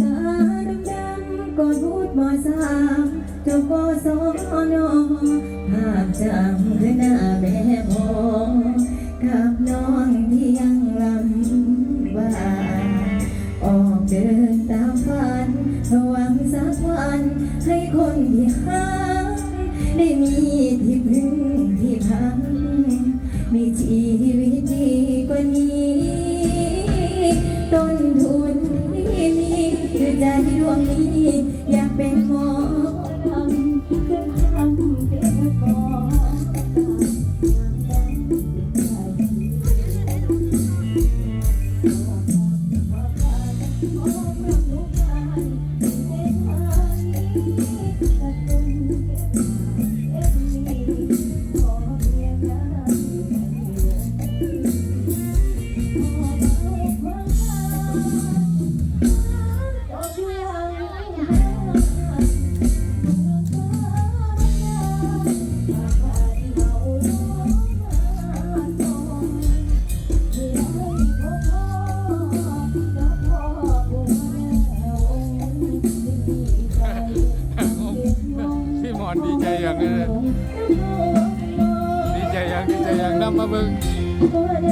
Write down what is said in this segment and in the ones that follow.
ตาดำดำกอดพูดบ่สามเจ้าก็สอนอภาพจำคือน้าแม่อกับนองที่ยังลำบากออกเดินตามฝันระวังสักวันให้คนที่หางได้มีที่พึ่งที่พัง Oh,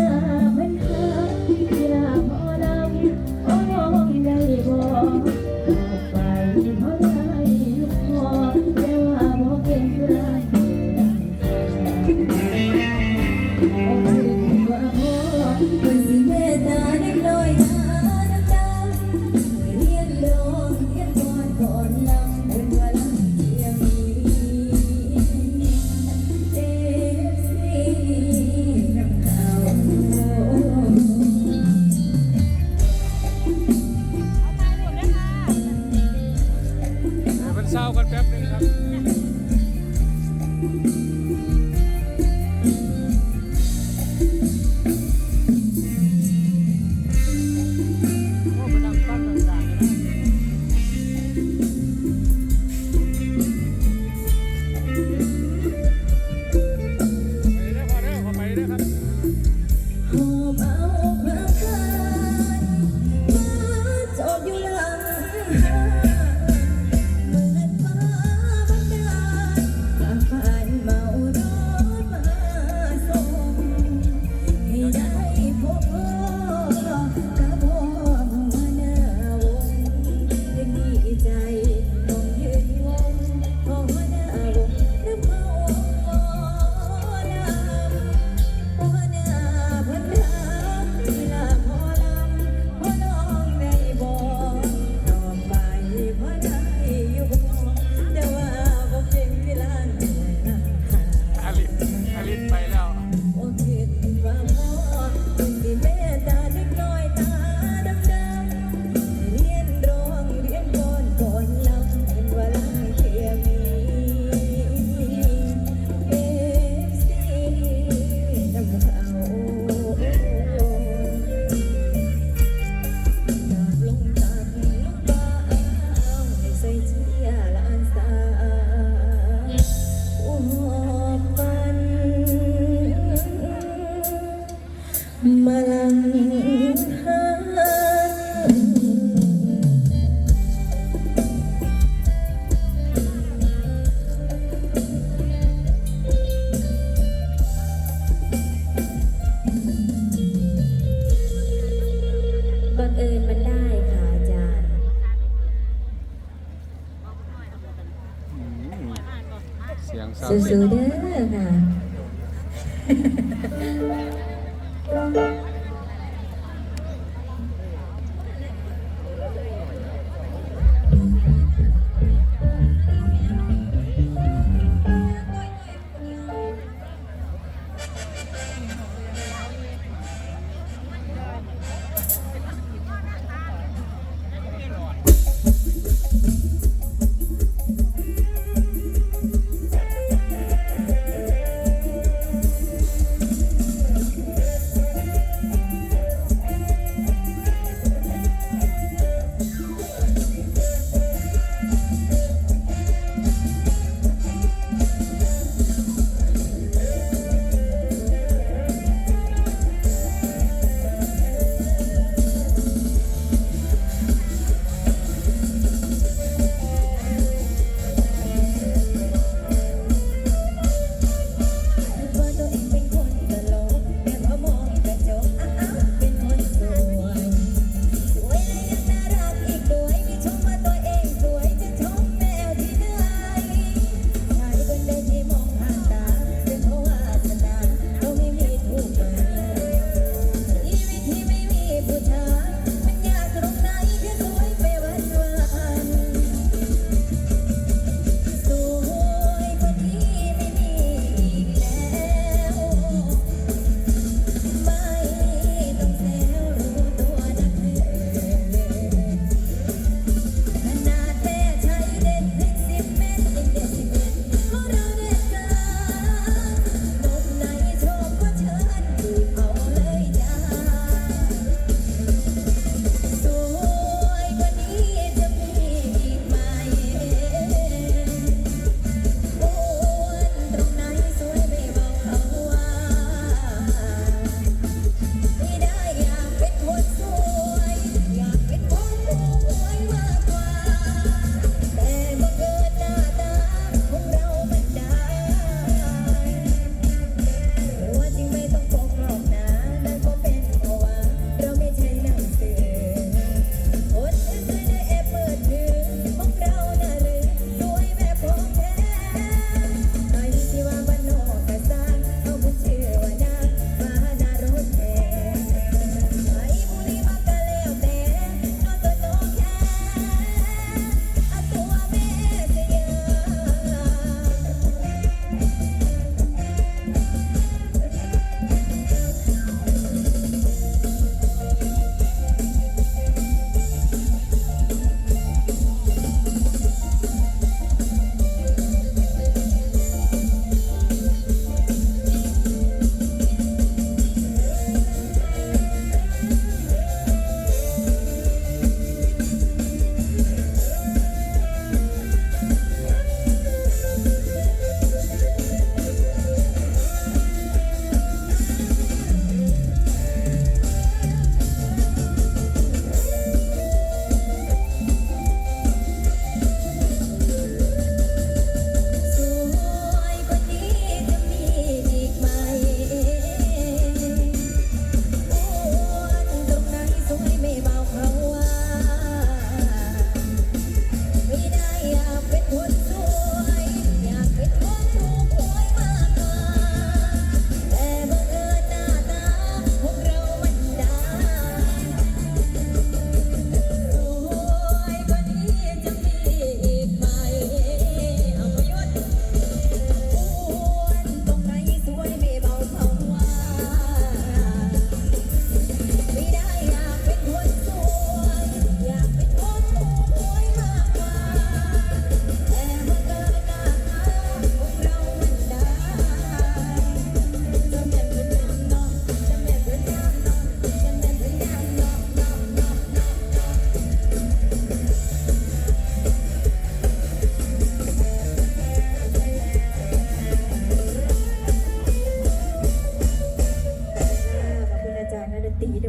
ですよね。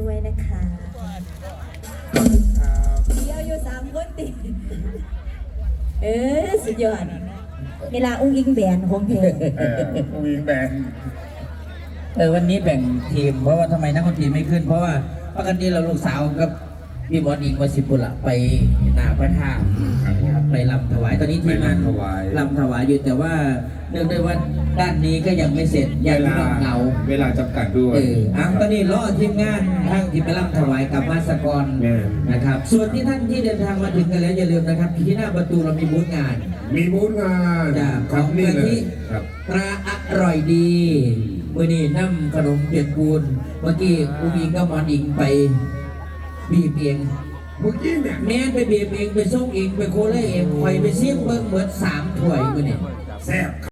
ด้วยนะคะเที่ยวอยู่สามคนติดเออสุดยอดเวลาอุ้งอิงแบนของเพลงอุ้งอิงแบนเออวันนี้แบ่งทีม เพราะว่าทำไมนักดนตรีไม่ขึ้น เพราะว่าปกติเราลูกสาวกับ พี่บอลอิงวสิบุระไปหนาพระธาตุครับไปลำถวายตอนนี้ทีมงานไปลำถวาย ลำถวายอยู่แต่ว่าเนื่องด้วยว่าด้านนี้ก็ยังไม่เสร็จเวยังลาเหงาเวลาจำกัดด้วย เอออะตอนนี้รอทีมงานทั้งที่ไปลำถวายกับมาสกรแม่ นะครับ ส่วนที่ท่านที่เดินทางมาถึงกันแล้วอย่าลืมนะครับ ที่หน้าประตูเรามีบูธงาน มีบูธงานจ้ะครับของนี่เลกะทิ ยครับ ปลาอร่อยดีมื่อนี้นำขนมเปียกปูน เมื่อกี้อุ้งอิงก็มอนอิงไป บีบเองเมื่อกี้เนี่ยแม่นไปบีบเองไปส่งเองไปโคเลยเองคอยไปซิมเบิ้งเหมือนสามถ้วยมื่อนี้แซ่บ